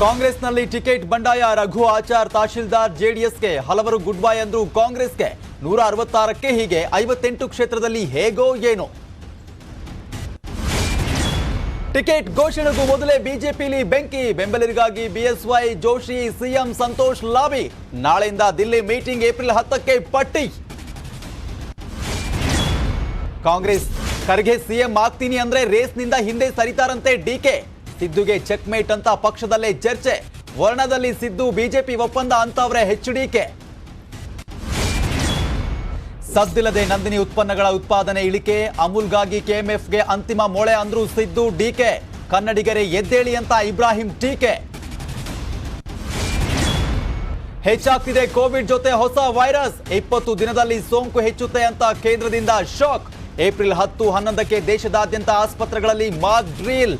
ಕಾಂಗ್ರೆಸ್ನಲ್ಲಿ ಟಿಕೆಟ್ ಬಂಡಾಯ ರಘು ಆಚಾರ್ ತಹಶೀಲ್ದಾರ್ ಜೆಡಿಎಸ್ಗೆ ಹಲವರು ಗುಡ್ ಬೈ ಅಂದ್ರು ಕಾಂಗ್ರೆಸ್ಗೆ ನೂರ ಅರವತ್ತಾರಕ್ಕೆ ಹೀಗೆ ಐವತ್ತೆಂಟು ಕ್ಷೇತ್ರದಲ್ಲಿ ಹೇಗೋ ಏನೋ. ಟಿಕೆಟ್ ಘೋಷಣೆಗೂ ಮೊದಲೇ ಬಿಜೆಪಿಲಿ ಬೆಂಕಿ. ಬೆಂಬಲಿಗರಿಗಾಗಿ BSY Joshi, CM Santosh lobby. ನಾಳೆಯಿಂದ ದಿಲ್ಲಿ ಮೀಟಿಂಗ್ ಏಪ್ರಿಲ್ ಹತ್ತಕ್ಕೆ ಪಟ್ಟಿ. ಕಾಂಗ್ರೆಸ್ ಖರ್ಗೆ ಸಿಎಂ ಆಗ್ತೀನಿ ಅಂದ್ರೆ ರೇಸ್ನಿಂದ ಹಿಂದೆ ಸರಿತಾರಂತೆ ಡಿಕೆ ಸಿದ್ದುಗೆ ಚೆಕ್ಮೇಟ್ ಅಂತ ಪಕ್ಷದಲ್ಲೇ ಚರ್ಚೆ. ವರ್ಣದಲ್ಲಿ ಸಿದ್ದು ಬಿಜೆಪಿ ಒಪ್ಪಂದ ಅಂತವ್ರೆ ಡಿಕೆ ಸದ್ದಿಲ್ಲದೆ ನಂದಿನಿ ಉತ್ಪನ್ನಗಳ ಉತ್ಪಾದನೆ ಇಳಿಕೆ, ಅಮೂಲ್ಗಾಗಿ ಕೆಎಂಎಫ್ಗೆ ಅಂತಿಮ ಮೊಳೆ ಅಂದ್ರು ಸಿದ್ದು ಡಿಕೆ. ಕನ್ನಡಿಗರೇ ಎದ್ದೇಳಿ ಅಂತ ಇಬ್ರಾಹಿಂ ಟೀಕೆ. ಹೆಚ್ಚಾಗ್ತಿದೆ ಕೋವಿಡ್ ಜೊತೆ ಹೊಸ ವೈರಸ್. ಇಪ್ಪತ್ತು ದಿನದಲ್ಲಿ ಸೋಂಕು ಹೆಚ್ಚುತ್ತೆ ಅಂತ ಕೇಂದ್ರದಿಂದ ಶಾಕ್. ಏಪ್ರಿಲ್ ಹತ್ತು ಹನ್ನೊಂದಕ್ಕೆ ದೇಶದಾದ್ಯಂತ ಆಸ್ಪತ್ರೆಗಳಲ್ಲಿ ಮಾಕ್ ಡ್ರಿಲ್